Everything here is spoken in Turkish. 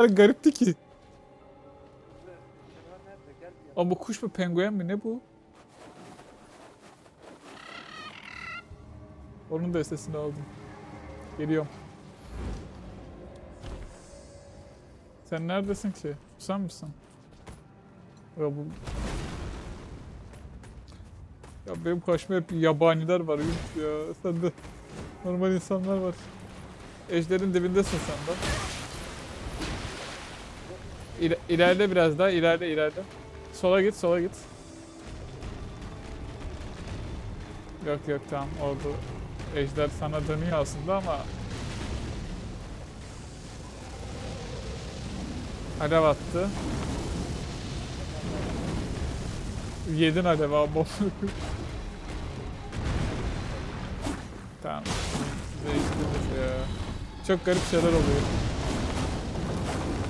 kadar garipti ki. Ama bu kuş mu penguen mi ne bu? Onun da sesini aldım. Geliyorum. Sen neredesin ki? Sen misin? Ya bu... Ya benim karşıma hep yabaniler var Yunus ya. Sen de normal insanlar var. Ejderin dibindesin sen de. İle, ileride biraz daha, ileride, ileride. Sola git, sola git. Yok yok tamam oldu. Ejder sana dönüyor aslında ama... Alev attı. Yedin alev abi. tamam. İşlediniz ya. Çok garip şeyler oluyor.